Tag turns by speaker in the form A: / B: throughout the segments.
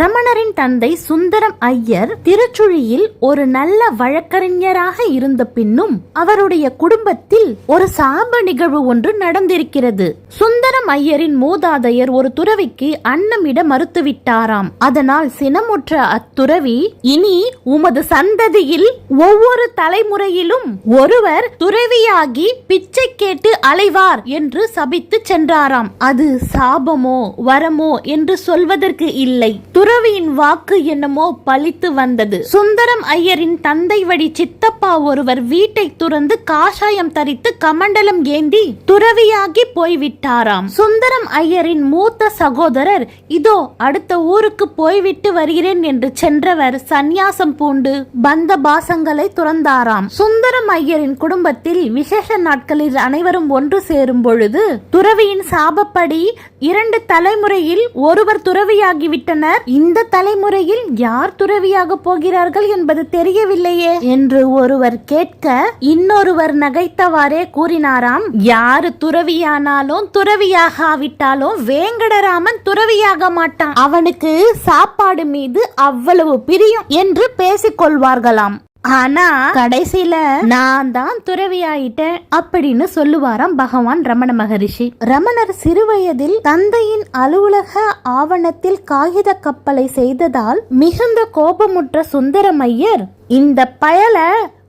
A: ரமணரின் தந்தை சுந்தரம் ஐயர் திருச்சுழியில் ஒரு நல்ல வழக்கறிஞராக இருந்த பின்னும் அவருடைய குடும்பத்தில் ஒரு சாப நிகழ்வு ஒன்று நடந்திருக்கிறது. சுந்தரம் ஐயரின் மூதாதையர் ஒரு துறவிக்கு அன்னமிட மறுத்துவிட்டாராம். அதனால் சினமுற்ற அத்துறவி இனி உமது சந்ததியில் ஒவ்வொரு தலைமுறையிலும் ஒருவர் துறவியாகி பிச்சை கேட்டு அலைவார் என்று சபித்து சென்றாராம். அது சாபமோ வரமோ என்று சொல்வதற்கு இல்லை. துறவியின் வாக்கு என்னமோ பழித்து வந்தது. சுந்தரம் ஐயரின் தந்தை வழி சித்தப்பா ஒருவர் வீட்டை துறந்து காஷாயம் தரித்து கமண்டலம் ஏந்தி துறவியாகி போய்விட்டாராம். சுந்தரம் ஐயரின் மூத்த சகோதரர் இதோ அடுத்த ஊருக்கு போய்விட்டு வருகிறேன் என்று சென்றவர் சந்நியாசம் பூண்டு பந்த பாசங்களை துறந்தாராம். சுந்தரம் ஐயரின் குடும்பத்தில் விசேஷ நாட்களில் அனைவரும் ஒன்று சேரும் பொழுது துறவியின் சாபப்படி இரண்டு தலைமுறையில் ஒருவர் துறவியாகிவிட்டனர். இந்த தலைமுறையில் யார் துறவியாக போகிறார்கள் என்பது தெரியவில்லையே என்று ஒருவர் கேட்க இன்னொருவர் நகைத்தவாறே கூறினாராம் யாரு துறவியானாலும் துறவியாகாவிட்டாலும் வேங்கடராமன் துறவியாக மாட்டான். அவனுக்கு சாப்பாடு மீது அவ்வளவு பிரியம் என்று பேசிக் கொள்வார்களாம். ஆனா கடைசியில நான் தான் துறவியாயிட்டேன் அப்படின்னு சொல்லுவாராம் பகவான் ரமண மகரிஷி. ரமணர் சிறுவயதில் தந்தையின் அலுவலக ஆவணத்தில் காகித கப்பலை செய்ததால் மிகுந்த கோபமுற்ற சுந்தரமையர் இந்த பயல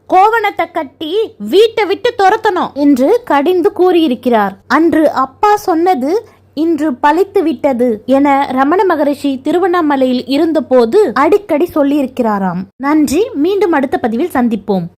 A: கோவணத்தை கட்டி வீட்டை விட்டு துரத்தணும் என்று கடிந்து கூறியிருக்கிறார். அன்று அப்பா சொன்னது இன்று பலித்து விட்டது என ரமண மகரிஷி திருவண்ணாமலையில் இருந்தபோது அடிக்கடி சொல்லியிருக்கிறாராம். நன்றி மீண்டும் அடுத்த பதிவில் சந்திப்போம்.